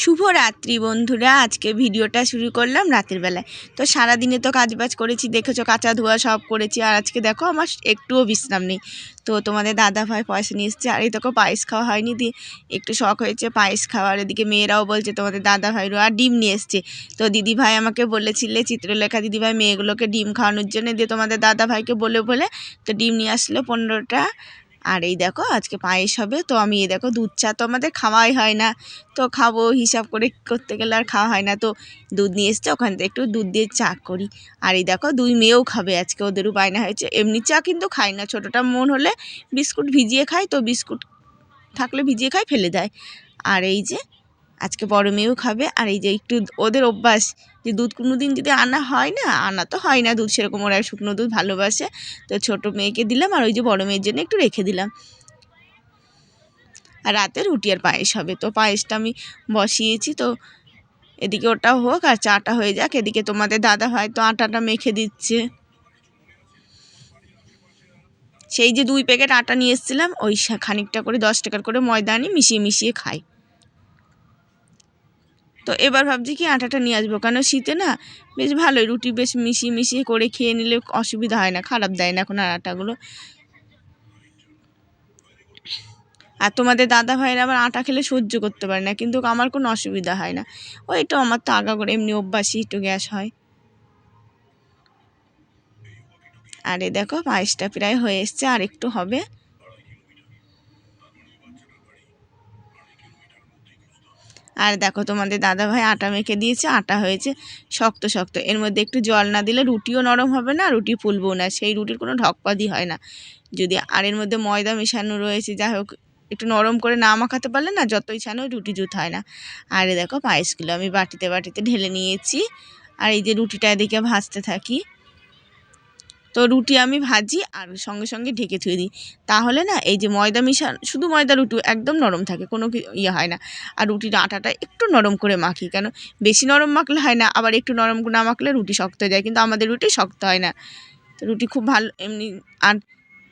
শুভ রাত্রি বন্ধুরা। আজকে ভিডিওটা শুরু করলাম রাতের বেলায়। তো সারাদিনে তো কাজবাজ করেছি, দেখেছ কাঁচা ধোয়া সব করেছি। আর আজকে দেখো আমার একটুও বিশ্রাম নেই। তো তোমাদের দাদা ভাই পয়সা নিয়ে এসছে, আর এই দেখো পায়েস খাওয়া হয়নি দিয়ে একটু শখ হয়েছে পায়েস খাওয়ার। এদিকে মেয়েরাও বলছে তোমাদের দাদা ভাইরও আর ডিম নিয়ে এসছে। তো দিদি ভাই আমাকে বলেছিলে চিত্রলেখা দিদি ভাই মেয়েগুলোকে ডিম খাওয়ানোর জন্য, দিয়ে তোমাদের দাদা ভাইকে বলে বলে তো ডিম নিয়ে আসলো পনেরোটা আর এই দেখো, আজকে পায়েস হবে। তো আমি, এই দেখো, দুধ চা তো আমাদের খাওয়াই হয় না। তো খাব, হিসাব করে করতে গেলে আর খাওয়া হয় না। তো দুধ নিয়ে এসছে, ওখান থেকে একটু দুধ দিয়ে চা করি। আর এই দেখো, দুই মেয়েও খাবে আজকে, ওদেরও বায়না হয়েছে। এমনি চা কিন্তু খায় না, ছোটোটা মন হলে বিস্কুট ভিজিয়ে খায়। তো বিস্কুট থাকলে ভিজিয়ে খায়, ফেলে দেয়। আর এই যে আজকে বড় মেয়েও খাবে। আর এই যে একটু ওদের অভ্যাস যে দুধ কোনো দিন যদি আনা হয় না, আনা তো হয় না দুধ, সেরকম ওরা শুকনো দুধ ভালোবাসে। তো ছোট মেয়েকে দিলাম আর ওই যে বড় মেয়ের জন্য একটু রেখে দিলাম। আর রাতে রুটি আর পায়েস হবে। তো পায়েসটা আমি বসিয়েছি, তো এদিকে ওটা হোক আর চাটা হয়ে যাক। এদিকে তোমাদের দাদা হয় তো আটাটা মেখে দিচ্ছে। সেই যে দুই প্যাকেট আটা নিয়ে এসেছিলাম, ওই খানিকটা করে দশ টাকার করে ময়দা আনি, মিশিয়ে মিশিয়ে খাই। তো এবার ভাবছি কি আটাটা নিয়ে আসব। কেন শীতে না বেশ ভালোই, রুটি বেশ মিশিয়ে মিশিয়ে করে খেয়ে নিলে অসুবিধা হয় না, খারাপ দেয় না এখন আর আটাগুলো। আর তোমাদের দাদা ভাইয়ের আবার আটা খেলে সহ্য করতে পারে না, কিন্তু আমার কোনো অসুবিধা হয় না। ওই তো আমার তো আগা করে এমনি অভ্যাসই, একটু গ্যাস হয়। আর দেখো, পায়েসটা প্রায় হয়ে এসছে, আর একটু হবে। আর দেখো তোমাদের দাদা ভাই আটা মেখে দিয়েছে, আটা হয়েছে শক্ত শক্ত। এর মধ্যে একটু জল না দিলে রুটিও নরম হবে না, রুটি ফুলবেও না। সেই রুটির কোনো ঢকপাদি হয় না। যদি আর এর মধ্যে ময়দা মেশানো রয়েছে, যাই হোক, একটু নরম করে না মাখাতে পারলে না যতই ছানো রুটি জুত হয় না। আর দেখো পায়েসগুলো আমি বাটিতে বাটিতে ঢেলে নিয়েছি। আর এই যে রুটিটা এদিকে ভাজতে থাকি। তো রুটি আমি ভাজি আর সঙ্গে সঙ্গে ঢেকে থুয়ে দিই। তাহলে না, এই যে ময়দা মিশান, শুধু ময়দা রুটি একদম নরম থাকে, কোনো ইয়ে হয় না। আর রুটির আটাটা একটু নরম করে মাখি, কেন? বেশি নরম মাখলে হয় না, আবার একটু নরম না মাখলে রুটি শক্ত হয়ে যায়, কিন্তু আমাদের রুটি শক্ত হয় না। তো রুটি খুব ভালো, এমনি, আর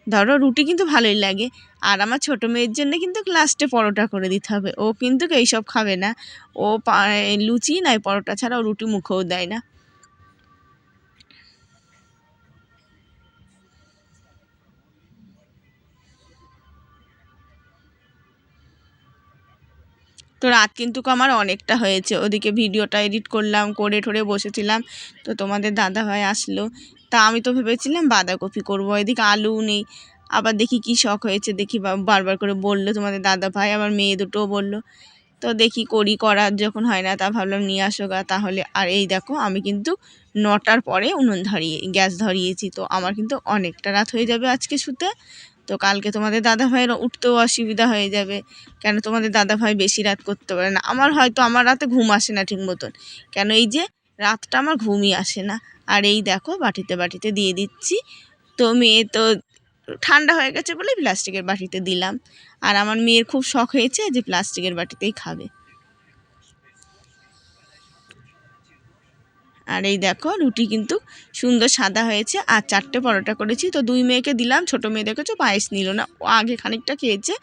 ধরো রুটি কিন্তু ভালোই লাগে। আর আমার ছোটো মেয়ের জন্য কিন্তু লাস্টে পরোটা করে দিতে হবে। ও কিন্তু এইসব খাবে না। ও লুচি নয়, পরোটা ছাড়া ও রুটি মুখেও দেয় না। তো রাত কিন্তু আমার অনেকটা হয়েছে। ওদিকে ভিডিওটা এডিট করলাম, করে ঠরে বসেছিলাম। তো তোমাদের দাদা ভাই আসলো। তা আমি তো ভেবেছিলাম বাঁধাকপি করব, এদিকে আলু নেই। আবার দেখি কি শখ হয়েছে, দেখি বারবার করে বলল তোমাদের দাদা ভাই আমার মেয়ে দুটোও বলল। তো দেখি করি, করার যখন হয় না, তা ভাবলাম নিয়ে আসো গা তাহলে। আর এই দেখো, আমি কিন্তু নটার পরে উনুন ধরিয়ে গ্যাস ধরিয়েছি। তো আমার কিন্তু অনেকটা রাত হয়ে যাবে আজকে শুতে। তো কালকে তোমাদের দাদা ভাইয়ের উঠতেও অসুবিধা হয়ে যাবে। কেন তোমাদের দাদা ভাই বেশি রাত করতে পারে না। আমার হয়তো আমার রাতে ঘুম আসে না ঠিক মতন। কেন এই যে রাতটা আমার ঘুমই আসে না। আর এই দেখো বাটিতে বাটিতে দিয়ে দিচ্ছি। তো মেয়ে তো ঠান্ডা হয়ে গেছে বলে প্লাস্টিকের বাটিতে দিলাম। আর আমার মেয়ের খুব শখ হয়েছে যে প্লাস্টিকের বাটিতেই খাবে। আর এই দেখো, রুটি কিন্তু সুন্দর সাদা হয়েছে। আর চারটে পরোটা করেছি, তো দুই মেয়েকে দিলাম, ছোটো মেয়ে দেখেছ, পায়েস নিল না। ও আগে খানিকটা খেয়েছে,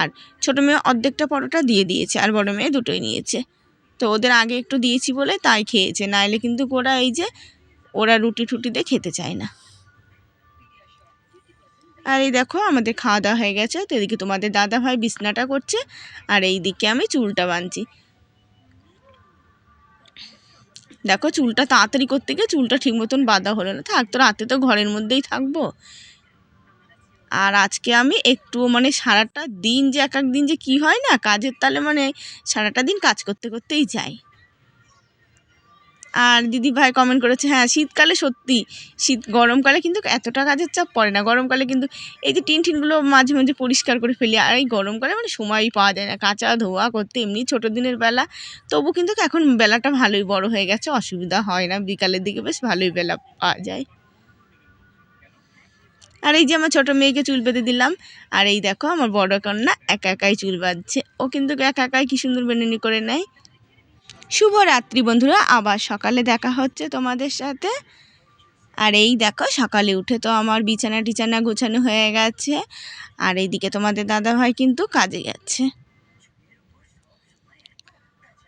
আর ছোটো মেয়ে অর্ধেকটা পরোটা দিয়ে দিয়েছে, আর বড় মেয়ে দুটোই নিয়েছে। তো ওদের আগে একটু দিয়েছি বলে তাই খেয়েছে, নাইলে কিন্তু ওরা এই যে, ওরা রুটি টুটি দিয়ে খেতে চায় না। আর এই দেখো, আমাদের খাওয়া দাওয়া হয়ে গেছে, তো এদিকে তোমাদের দাদা ভাই বিছনাটা করছে, আর এই দিকে আমি চুলটা বাঁধছি। দেখো চুলটা তাড়াতাড়ি করতে গিয়ে চুলটা ঠিক মতন বাঁধা হলো না। থাক তো রাতে তো ঘরের মধ্যেই থাকব। আর আজকে আমি একটু মানে সারাটা দিন যে এক এক দিন যে কি হয় না, কাজের তালে মানে সারাটা দিন কাজ করতে করতেই যাই। আর দিদি ভাই কমেন্ট করেছে হ্যাঁ শীতকালে সত্যি, শীত, গরমকালে কিন্তু এতটা কাজের চাপ পড়ে না। গরমকালে কিন্তু এই যে টিন টিনগুলো মাঝে মাঝে পরিষ্কার করে ফেলি, আর এই গরমকালে মানে সময়ই পাওয়া যায় না। কাঁচা ধোয়া করতে এমনি ছোটো দিনের বেলা, তবু কিন্তু এখন বেলাটা ভালোই বড় হয়ে গেছে, অসুবিধা হয় না। বিকালের দিকে বেশ ভালোই বেলা পাওয়া যায়। আর এই যে আমার ছোটো মেয়েকে চুল বেঁধে দিলাম, আর এই দেখো আমার বড় কন্যা একা একাই চুল বাঁধছে। ও কিন্তু একা একাই কি সুন্দর বেনুনি করে নেয়। শুভ রাত্রি বন্ধুরা, আবার সকালে দেখা হচ্ছে তোমাদের সাথে। আর এই দেখো, সকালে উঠে তো আমার বিছানা টিছানা গোছানো হয়ে গেছে। আর এইদিকে তোমাদের দাদা ভাই কিন্তু কাজে গেছে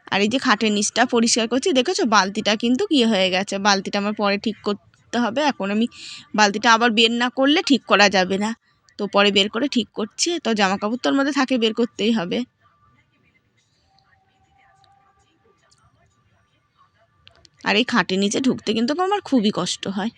আর এই যে খাটের নিচটা পরিষ্কার করছি, দেখেছ? বালতিটা কিন্তু কি হয়ে গেছে? বালতিটা আমার পরে ঠিক করতে হবে। এখন আমি বালতিটা আবার বের না করলে ঠিক করা যাবে না। তো পরে বের করে ঠিক করছি। তো জামা কাপড় তোর মধ্যে থাকে, বের করতেই হবে। আর এই খাটের নিচে ঢুকতে কিন্তু আমার খুবই কষ্ট হয়।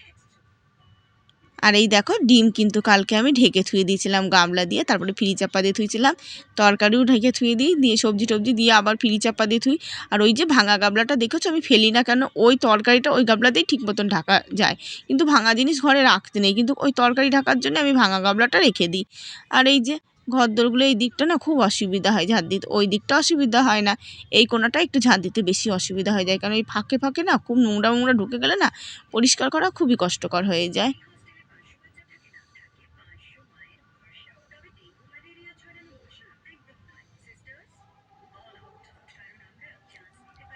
আর এই দেখো, ডিম কিন্তু কালকে আমি ঢেকে থুয়ে দিয়েছিলাম, গামলা দিয়ে, তারপরে ফ্রি চাপা দিয়ে থুইছিলাম। তরকারিও ঢেকে থুয়ে দিই, দিয়ে সবজি টবজি দিয়ে আবার ফ্রি চাপা দিয়ে থুই। আর ওই যে ভাঙা গামলাটা দেখেছ? আমি ফেলি না কেন, ওই তরকারিটা ওই গামলাতেই ঠিক মতন ঢাকা যায়। কিন্তু ভাঙা জিনিস ঘরে রাখতে নেই, কিন্তু ওই তরকারি ঢাকার জন্য আমি ভাঙা গামলাটা রেখে দিই। আর এই যে ঘরদোরগুলো এই দিকটা না খুব অসুবিধা হয় ঝাঁট দিতে। ওই দিকটা অসুবিধা হয় না। এই কোনাটা একটু ঝাঁট দিতে বেশি অসুবিধা হয়ে যায়। কারণ এই ফাঁকে ফাঁকে না খুব নোংরা মোংরা ঢুকে গেলে না পরিষ্কার করা খুবই কষ্টকর হয়ে যায়।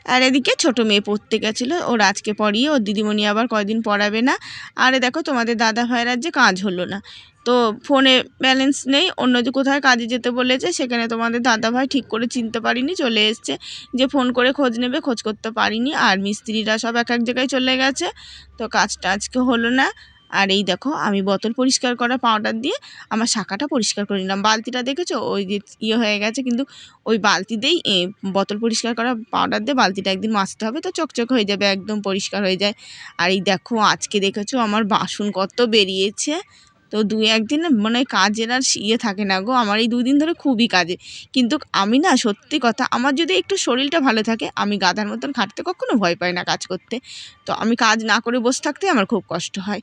আর এদিকে ছোটো মেয়ে পড়তে গেছিল। ওর আজকে পড়িয়ে ওর দিদিমণি আবার কয়দিন পড়াবে না। আরে দেখো তোমাদের দাদা ভাইয়ের যে কাজ হলো না। তো ফোনে ব্যালেন্স নেই, অন্য যে কোথায় কাজে যেতে বলেছে, সেখানে তোমাদের দাদা ভাই ঠিক করে চিনতে পারিনি, চলে এসছে। যে ফোন করে খোঁজ নেবে, খোঁজ করতে পারিনি। আর মিস্ত্রিরা সব এক এক জায়গায় চলে গেছে। তো কাজটা আজকে হলো না। আর এই দেখো, আমি বোতল পরিষ্কার করা পাউডার দিয়ে আমার শাখাটা পরিষ্কার করে নিলাম। বালতিটা দেখেছ? ওই যে ইয়ে হয়ে গেছে, কিন্তু ওই বালতি দিয়েই বোতল পরিষ্কার করা পাউডার দিয়ে বালতিটা একদিন মাজতে হবে, তো চকচক হয়ে যাবে, একদম পরিষ্কার হয়ে যায়। আর এই দেখো, আজকে দেখেছ আমার বাসন কত বেরিয়েছে? তো দুই একদিন মানে কাজের আর ইয়ে থাকে না গো, আমার এই দুই দিন ধরে খুবই কাজে। কিন্তু আমি না, সত্যি কথা, আমার যদি একটু শরীরটা ভালো থাকে, আমি গাধার মতন খাটতে কখনো ভয় পাই না কাজ করতে। তো আমি কাজ না করে বসে থাকতে আমার খুব কষ্ট হয়।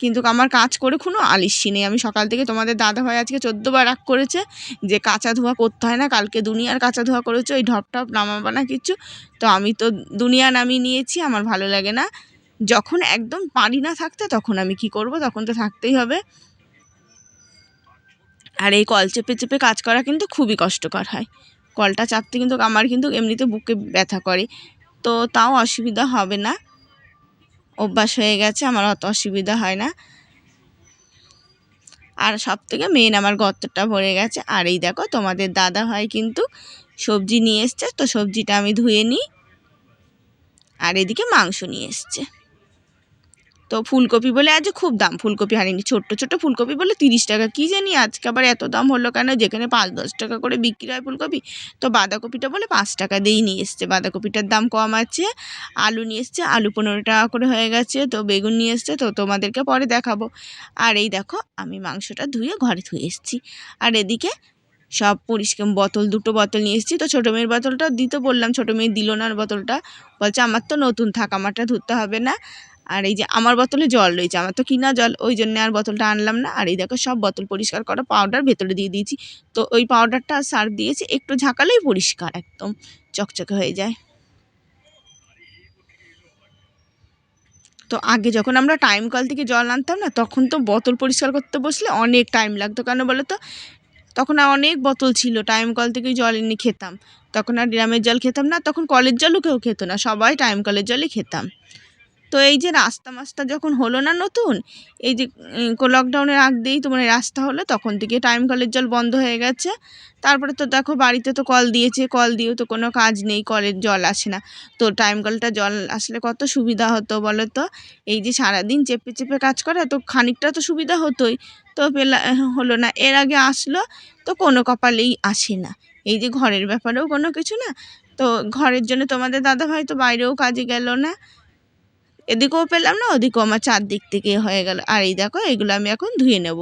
কিন্তু আমার কাজ করে কোনো আলিস্যি নেই। আমি সকাল থেকে তোমাদের দাদা ভাই আজকে চোদ্দোবার রাগ করেছে যে কাঁচা ধোয়া করতে হয় না, কালকে দুনিয়ার কাঁচা ধোয়া করেছে ওই ঢপ টপ নামাবা না কিছু। তো আমি তো দুনিয়া নামিয়ে নিয়েছি, আমার ভালো লাগে না। যখন একদম পারি না থাকতে তখন আমি কি করব? তখন তো থাকতেই হবে। আর এই কল চেপে চেপে কাজ করা কিন্তু খুবই কষ্টকর হয়। কলটা চাপতে কিন্তু আমার কিন্তু এমনিতে বুকে ব্যথা করে। তো তাও অসুবিধা হবে না। অভ্যাস হয়ে গেছে, আমার অত অসুবিধা হয় না। আর সব থেকে মেন আমার গর্তটা ভরে গেছে। আর এই দেখো, তোমাদের দাদা ভাই কিন্তু সবজি নিয়ে এসছে, তো সবজিটা আমি ধুয়ে নিই। আর এদিকে মাংস নিয়ে এসছে। তো ফুলকপি বলে আজ খুব দাম, ফুলকপি হারিনি, ছোট্ট ছোট্ট ফুলকপি বলে তিরিশ টাকা, কী জানি আজকে আবার এত দাম হলো কেন, যেখানে পাঁচ দশ টাকা করে বিক্রি হয় ফুলকপি, তো বাঁধাকপিটা বলে পাঁচ টাকা দিয়েই নিয়ে এসছে, বাঁধাকপিটার দাম কম আছে, আলু নিয়ে এসছে, আলু পনেরো টাকা করে হয়ে গেছে, তো বেগুন নিয়ে এসছে, তো তোমাদেরকে পরে দেখাবো, আর এই দেখো আমি মাংসটা ধুয়ে ঘরে ধুয়ে এসেছি, আর এদিকে সব পরিষ্কার বোতল, দুটো বোতল নিয়ে এসেছি, তো ছোটো মেয়ের বোতলটা দিতে বললাম, ছোটো মেয়ে দিল না বোতলটা, বলছে আমার তো নতুন থাক, আমারটা ধুতে হবে না আর এই যে আমার বোতলে জল রয়েছে, আমার তো কিনা জল, ওই জন্য আর বোতলটা আনলাম না। আর এই দেখো সব বোতল পরিষ্কার করা পাউডার ভেতরে দিয়ে দিয়েছি। তো ওই পাউডারটা সার্ফ দিয়েছি, একটু ঝাঁকালেই পরিষ্কার একদম, চকচকে হয়ে যায়। তো আগে যখন আমরা টাইম কল থেকে জল আনতাম না, তখন তো বোতল পরিষ্কার করতে বসলে অনেক টাইম লাগতো। কেন বলো তো? তখন অনেক বোতল ছিল টাইম কল থেকে জল এনে খেতাম। তখন আর ড্রামের জল খেতাম না, তখন কলের জলও কেউ খেত না, সবাই টাইম কলের জলই খেতাম। তো এই যে রাস্তা মাস্তা যখন হলো না নতুন, এই যে লকডাউনের আগ দিয়েই তোমার রাস্তা হলো, তখন থেকে টাইম কলের জল বন্ধ হয়ে গেছে। তারপরে তো দেখো বাড়িতে তো কল দিয়েছে কল দিয়েও তো কোনো কাজ নেই কলের জল আসে না। তো টাইম কলটা জল আসলে কত সুবিধা হতো বলো তো এই যে সারাদিন চেপে চেপে কাজ করে, তো খানিকটা তো সুবিধা হতোই, তো পেলা হলো না। এর আগে আসলো, তো কোনো কপালেই আসে না। এই যে ঘরের ব্যাপারেও কোনো কিছু না। তো ঘরের জন্য তোমাদের দাদাভাই তো বাইরেও কাজে গেল না। এদিকেও পেলাম না, ওদিকেও আমার চারদিক থেকে হয়ে গেল। আর এই দেখো, এগুলো আমি এখন ধুয়ে নেব।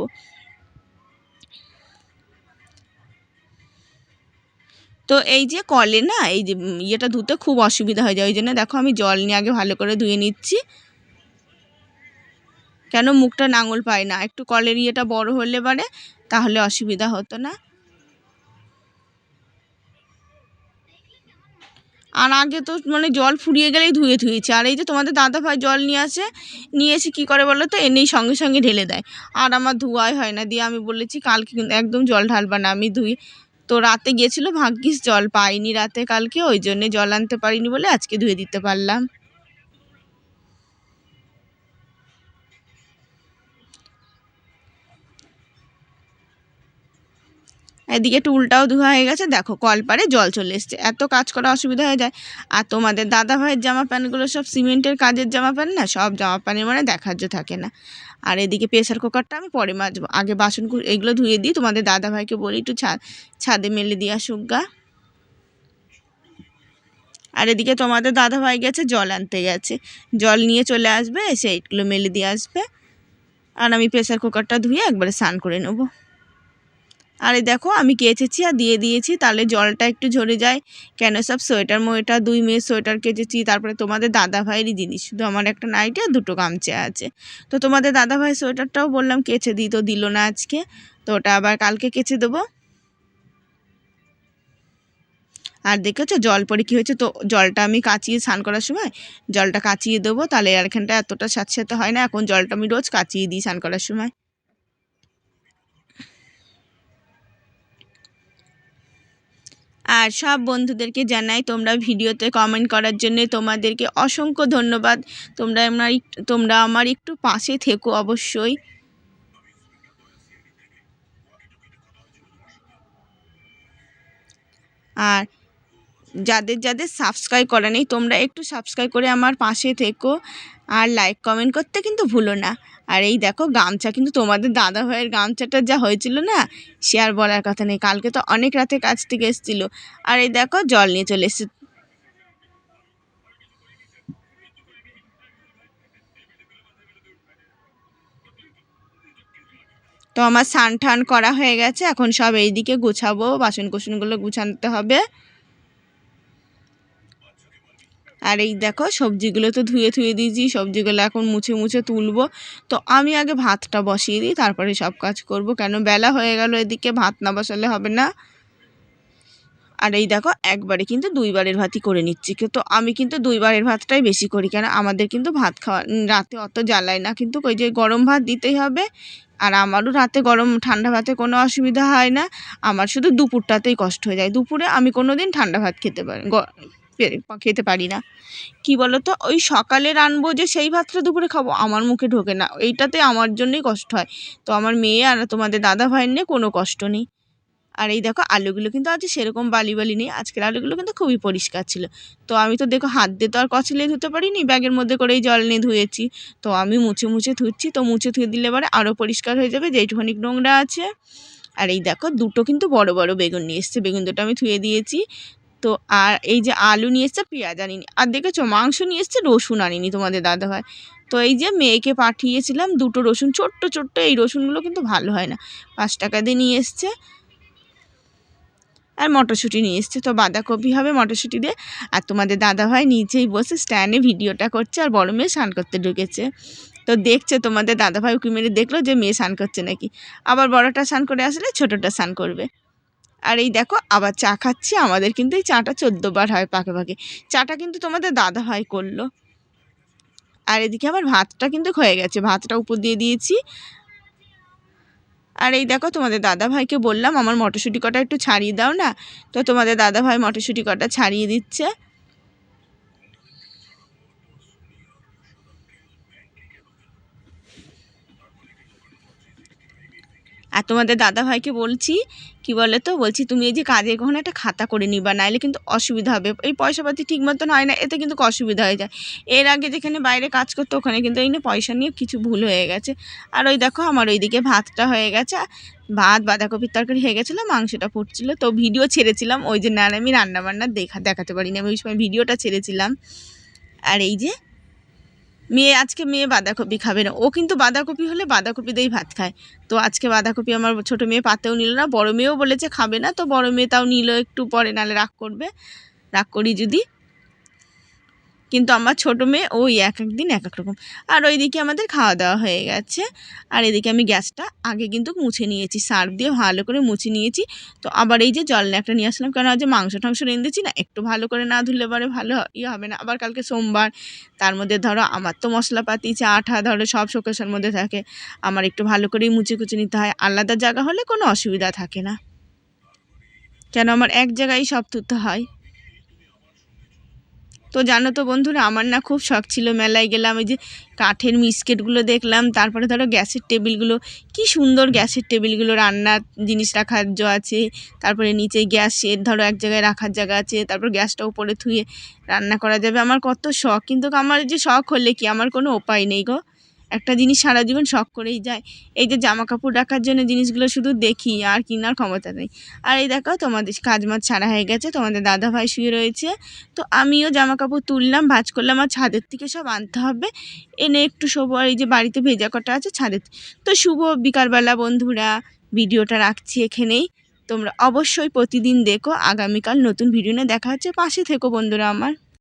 তো এই যে কলে না, এই যে ইয়েটা ধুতে খুব অসুবিধা হয়ে যায়। ওই জন্য দেখো, আমি জল নিয়ে আগে ভালো করে ধুয়ে নিচ্ছি। কেন মুখটা নাঙল পায় না। একটু কলের ইয়েটা বড় হলে পারে, তাহলে অসুবিধা হতো না। আর আগে তো মানে জল ফুরিয়ে গেলেই ধুয়ে ধুয়েছে। আর এই যে তোমাদের দাদা ভাই জল নিয়ে আসে, নিয়ে এসে কী করে বলো তো? এনেই সঙ্গে সঙ্গে ঢেলে দেয়। আর আমার ধোয়াই হয় না। দিয়ে আমি বলেছি, কালকে কিন্তু একদম জল ঢালবা না, আমি ধুই। তো রাতে গিয়েছিল, ভাগ্যিস জল পাইনি রাতে কালকে, ওই জন্যে জল আনতে পারিনি বলে আজকে ধুয়ে দিতে পারলাম। এদিকে টুলটাও ধোয়া হয়ে গেছে। দেখো কল কলপারে জল চলে এসছে। এত কাজ করা অসুবিধা হয়ে যায়। আর তোমাদের দাদা ভাইয়ের জামা প্যান্টগুলো সব সিমেন্টের কাজের জামা প্যান্ট না? সব জামা প্যান্টের মানে দেখার যে থাকে না। আর এদিকে প্রেসার কুকারটা আমি পরে মাজবো। আগে বাসন এগুলো ধুয়ে দিই। তোমাদের দাদা ভাইকে বলি, একটু ছাদ মেলে দিয়ে আসুক গা। আর এদিকে তোমাদের দাদা ভাই গেছে, জল আনতে গেছে। জল নিয়ে চলে আসবে এসে এইগুলো মেলে দিয়ে আসবে। আর আমি প্রেসার কুকারটা ধুয়ে একবারে স্নান করে নেব। আর এই দেখো, আমি কেচেছি আর দিয়ে দিয়েছি, তাহলে জলটা একটু ঝরে যায়। কেন সব সোয়েটার মোয়েটার, দুই মেয়ের সোয়েটার কেচেছি, তারপরে তোমাদের দাদা ভাইয়েরই জিনিস। শুধু আমার একটা নাইটি আর দুটো গামছা আছে। তো তোমাদের দাদা ভাই সোয়েটারটাও বললাম কেচে দিই, তো দিল না আজকে। তো ওটা আবার কালকে কেচে দেবো। আর দেখেছ, জল পরে কী হয়েছে? তো জলটা আমি কাচিয়ে স্নান করার সময় জলটা কাচিয়ে দেবো, তাহলে আর এখানটা এতটা স্যাঁতস্যাঁতে হয় না। এখন জলটা আমি রোজ কাচিয়ে দিই স্নান করার সময়। আর সব বন্ধুদেরকে জানাই, তোমরা ভিডিওতে কমেন্ট করার জন্য তোমাদেরকে অসংখ্য ধন্যবাদ। তোমরা আমার তোমরা আমার একটু পাশে থেকো অবশ্যই। আর যাদের যাদের সাবস্ক্রাইব করা নেই, তোমরা একটু সাবস্ক্রাইব করে আমার পাশে থেকো আর লাইক কমেন্ট করতে কিন্তু ভুলো না। আর এই দেখো, গামছা কিন্তু তোমাদের দাদা ভাইয়ের গামছাটা যা হয়েছিল না, সে আর বলার কথা নেই। কালকে তো অনেক রাতে কাজ থেকে এসেছিল। আর এই দেখো, জল নিয়ে চলে এসেছে। তো আমার স্নান টান করা হয়ে গেছে, এখন সব এইদিকে গুছাবো বাসন কুসনগুলো গুছাতে হবে। আর এই দেখো, সবজিগুলো তো ধুয়ে ধুয়ে দিয়েছি, সবজিগুলো এখন মুছে মুছে তুলবো। তো আমি আগে ভাতটা বসিয়ে দিই, তারপরে সব কাজ করব। কেন বেলা হয়ে গেল, এদিকে ভাত না বসালে হবে না। আর এই দেখো, একবারে কিন্তু দুইবারের ভাতই করে নিচ্ছি। তো আমি কিন্তু দুইবারের ভাতটাই বেশি করি, কেন আমাদের কিন্তু ভাত খাওয়া, রাতে অত জ্বালায় না। কিন্তু ওই যে গরম ভাত দিতেই হবে, আর আমারও রাতে গরম, ঠান্ডা ভাতে কোনো অসুবিধা হয় না। আমার শুধু দুপুরটাতেই কষ্ট হয়ে যায়। দুপুরে আমি কোনো দিন ঠান্ডা ভাত খেতে পারি খেতে পারি না। কি বলো তো ওই সকালে রানবো যে সেই ভাতটা দুপুরে খাব, আমার মুখে ঢোকে না। এইটাতে আমার জন্যই কষ্ট হয়। তো আমার মেয়ে আর তোমাদের দাদা ভাইয়ের নিয়ে কোনো কষ্ট নেই। আর এই দেখো, আলুগুলো কিন্তু আজ সেরকম বালি বালি নেই। আজকের আলুগুলো কিন্তু খুবই পরিষ্কার ছিল। তো আমি তো দেখো, হাত দিয়ে তো আর কচলে ধুতে পারিনি, ব্যাগের মধ্যে করেই জল নিয়ে ধুয়েছি। তো আমি মুছে মুছে ধুচ্ছি। তো মুছে ধুয়ে দিলে পরে আরও পরিষ্কার হয়ে যাবে যেইটুখানি নোংরা আছে। আর এই দেখো, দুটো কিন্তু বড় বড় বেগুন নিয়ে এসছে। বেগুন দুটো আমি ধুয়ে দিয়েছি। তো আর এই যে আলু নিয়ে এসছে, পেঁয়াজ আনিনি। আর দেখেছ, মাংস নিয়ে এসছে, রসুন আনিনি তোমাদের দাদা ভাই তো এই যে মেয়েকে পাঠিয়েছিলাম দুটো রসুন, ছোট্ট ছোট্ট, এই রসুনগুলো কিন্তু ভালো হয় না। পাঁচ টাকা দিয়ে নিয়ে এসছে। আর মটরশুঁটি নিয়ে এসছে, তো বাঁধাকপি হবে মটরশুঁটি দিয়ে। আর তোমাদের দাদাভাই নিচেই বসে স্ট্যান্ডে ভিডিওটা করছে, আর বড় মেয়ে স্নান করতে ঢুকেছে। তো দেখছে তোমাদের দাদাভাই উকি মেরে দেখল যে মেয়ে স্নান করছে নাকি। আবার বড়টা স্নান করে আসলে ছোটোটা স্নান করবে। আর এই দেখো, আবার চা খাচ্ছি, আমাদের কিন্তু এই চাটা চোদ্দ বার হয় পাকে পাকে। চাটা কিন্তু তোমাদের দাদা দাদাভাই করল। আর এদিকে আবার ভাতটা কিন্তু হয়ে গেছে, ভাতটা উপর দিয়ে দিয়েছি। আর এই দেখো, তোমাদের দাদা ভাইকে বললাম, আমার মটরশুঁটি কটা একটু ছাড়িয়ে দাও না। তো তোমাদের দাদা ভাই মটরশুঁটি কটা ছাড়িয়ে দিচ্ছে। আর তোমাদের দাদা ভাইকে বলছি, কি বলে তো বলছি, তুমি এই যে কাজে কখনো একটা খাতা করে নিবা, নাইলে কিন্তু অসুবিধা হবে। এই পয়সাপাতি ঠিক মতন হয় না, এতে কিন্তু অসুবিধা হয়ে যায়। এর আগে যেখানে বাইরে কাজ করতো, ওখানে কিন্তু এই নিয়ে পয়সা নিয়ে কিছু ভুল হয়ে গেছে। আর ওই দেখো, আমার ওইদিকে ভাতটা হয়ে গেছে। ভাত, বাঁধাকপির তরকারি হয়ে গেছিল, মাংসটা ফুটছিল। তো ভিডিও ছেড়েছিলাম, ওই যে না আমি রান্নাবান্না দেখা, দেখাতে পারিনি। আমি ওই সময় ভিডিওটা ছেড়েছিলাম। আর এই যে মেয়ে, আজকে মেয়ে বাঁধাকপি খাবে না। ও কিন্তু বাঁধাকপি হলে বাঁধাকপি দিয়েই ভাত খায়। তো আজকে বাঁধাকপি আমার ছোটো মেয়ে পাতেও নিল না, বড় মেয়েও বলেছে খাবে না, তো বড় মেয়ে তাও নিল একটু পরে, নাহলে রাগ করবে। রাগ করি যদি। কিন্তু আমার ছোটো মেয়ে ওই এক এক দিন এক এক রকম। আর ওইদিকে আমাদের খাওয়া দাওয়া হয়ে গেছে। আর এদিকে আমি গ্যাসটা আগে কিন্তু মুছে নিয়েছি, সার্ফ দিয়ে ভালো করে মুছে নিয়েছি। তো আবার এই যে জল একটা নিয়ে আসলাম আজ যে মাংস টাংস রেঁধেছি না, একটু ভালো করে না ধুলে পরে ভালো ইয়ে হবে না। আবার কালকে সোমবার, তার মধ্যে ধরো আমার তো মশলাপাতি চা আঠা ধরো সব শোকেশের মধ্যে থাকে। আমার একটু ভালো করেই মুছে কুচে নিতে হয়। আলাদা জায়গা হলে কোনো অসুবিধা থাকে না। কেন আমার এক জায়গায় সব তুলতে হয়। তো জানো তো বন্ধুরা, আমার না খুব শখ ছিল মেলায় গেলাম ওই যে কাঠের মিসকেটগুলো দেখলাম, তারপরে ধরো গ্যাসের টেবিলগুলো, কি সুন্দর গ্যাসের টেবিলগুলো, রান্নার জিনিস রাখার জো আছে, তারপরে নিচে গ্যাসের ধরো এক জায়গায় রাখার জায়গা আছে, তারপর গ্যাসটা উপরে থুয়ে রান্না করা যাবে, আমার কত শখ, কিন্তু আমার যে শখ হলে কি, আমার কোনো উপায় নেই গো। একটা জিনিস সারা জীবন শখ করেই যায়। এই যে জামা কাপড় রাখার জন্য জিনিসগুলো শুধু দেখি আর কেনার ক্ষমতা নেই। আর এই দেখো তোমাদের কাজ মাছ ছাড়া হয়ে গেছে, তোমাদের দাদা ভাই শুয়ে রয়েছে। তো আমিও জামা কাপড় তুললাম, ভাজ করলাম আর ছাদের থেকে সব আনতে হবে। এনে একটু শোবো আর এই যে বাড়িতে ভেজা কটা আছে ছাদের তো শুভ বিকালবেলা বন্ধুরা, ভিডিওটা রাখছি এখানেই। তোমরা অবশ্যই প্রতিদিন দেখো, আগামীকাল নতুন ভিডিও নিয়ে দেখা হচ্ছে। পাশে থেকো বন্ধুরা আমার।